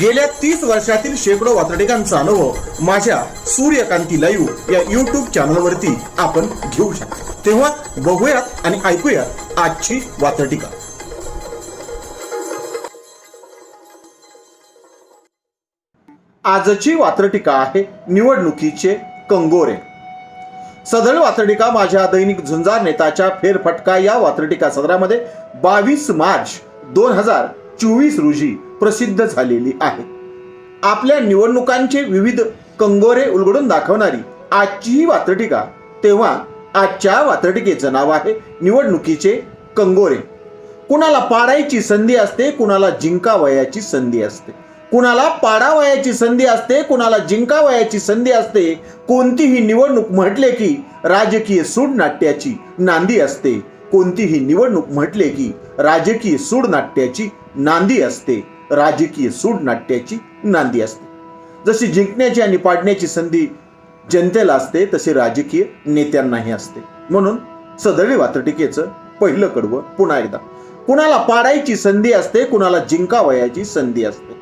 गेल्या तीस वर्षातील शेकडो वातडिकांचा अनुभव माझ्या सूर्यकांती लाईव्ह या युट्यूब चॅनलवरती आपण घेऊ शकतो. तेव्हा बघूयात आणि ऐकूयात आजची वातडिका आजची वात्रटिका आहे निवडणुकीचे कंगोरे. सदळ वात्रटिका माझ्या दैनिक झुंजार नेताच्या फेरफटका या वात्रटिका सदरामध्ये बावीस मार्च दोन हजार चोवीस रोजी प्रसिद्ध झालेली आहे. आपल्या निवडणुकांचे विविध कंगोरे उलगडून दाखवणारी आजची ही वात्रटिका तेव्हा आजच्या वात्रटिकेचं नाव आहे निवडणुकीचे कंगोरे. कुणाला पाडायची संधी असते कुणाला जिंकावयाची संधी असते. कुणाला पाडावयाची संधी असते कुणाला जिंकावयाची संधी असते कोणतीही निवडणूक म्हटले की राजकीय सूडनाट्याची नांदी असते. कोणतीही निवडणूक म्हटले की राजकीय सूडनाट्याची नांदी असते. राजकीय सूडनाट्याची नांदी असते. जशी जिंकण्याची आणि पाडण्याची संधी जनतेला असते तसे राजकीय नेत्यांनाही असते. म्हणून सदळी वात्रटिकेचं पहिलं कडवं पुन्हा एकदा. कुणाला पाडायची संधी असते कुणाला जिंकावयाची संधी असते.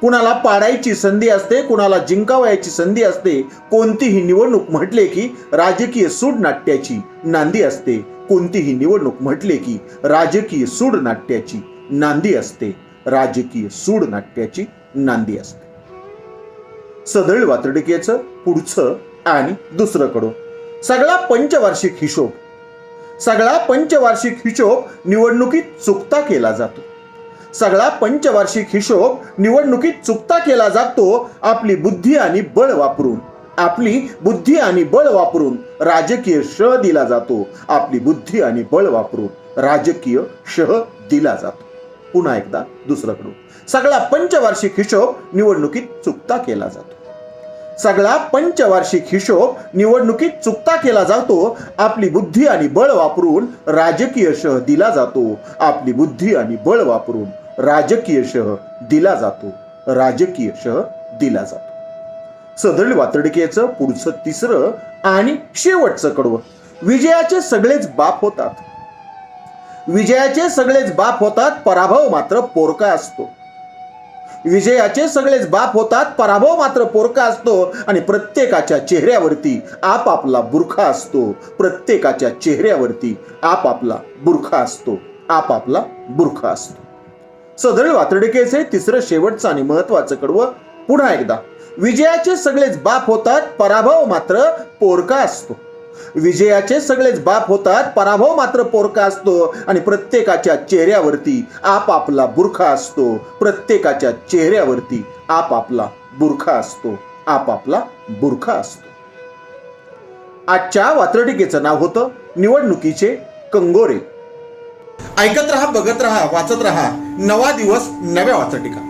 कुणाला पाडायची संधी असते कुणाला जिंकावयाची संधी असते कोणतीही निवडणूक म्हटले की राजकीय सूडनाट्याची नांदी असते. कोणतीही निवडणूक म्हटले की राजकीय सूडनाट्याची नांदी असते. राजकीय सूडनाट्याची नांदी असते. सदळ वातडिकेचं पुढचं आणि दुसरं कडून सगळा पंचवार्षिक हिशोब. सगळा पंचवार्षिक हिशोब निवडणुकीत चुकता केला जातो. सगळा पंचवार्षिक हिशोब निवडणुकीत चुकता केला जातो आपली बुद्धी आणि बळ वापरून. आपली बुद्धी आणि बळ वापरून राजकीय शह दिला जातो आपली बुद्धी आणि बळ वापरून राजकीय शह दिला जातो. पुन्हा एकदा दुसरं सगळा पंचवार्षिक हिशोब निवडणुकीत चुकता केला जातो. सगळा पंचवार्षिक हिशोब निवडणुकीत चुकता केला जातो आपली बुद्धी आणि बळ वापरून राजकीय शह दिला जातो. आपली बुद्धी आणि बळ वापरून राजकीय शह दिला जातो. राजकीय शह दिला जातो. सदळ वातडिकेचं पुढचं तिसरं आणि शेवटचं कडवं. विजयाचे सगळेच बाप होतात. विजयाचे सगळेच बाप होतात पराभव मात्र पोरका असतो. विजयाचे सगळेच बाप होतात पराभव मात्र पोरका असतो आणि प्रत्येकाच्या चेहऱ्यावरती आपापला बुरखा असतो. प्रत्येकाच्या चेहऱ्यावरती आपापला बुरखा असतो. आपापला बुरखा असतो. सदळ वातडिकेचे तिसरं शेवटचं आणि महत्वाचं कडवं पुन्हा एकदा. विजयाचे सगळेच बाप होतात पराभव मात्र पोरका असतो. विजयाचे सगळेच बाप होतात पराभव मात्र पोरका असतो आणि प्रत्येकाच्या चेहऱ्यावरती आपापला बुरखा असतो. प्रत्येकाच्या चेहऱ्यावरती आपापला बुरखा असतो. आपापला बुरखा असतो. आजच्या वात्रटिकेचं नाव होतं निवडणुकीचे कंगोरे. ऐकत रहा बघत रहा वाचत रहा. नवा दिवस नव्या वाचटिका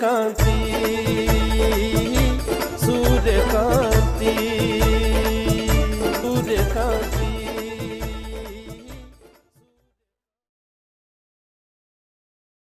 কাঁপি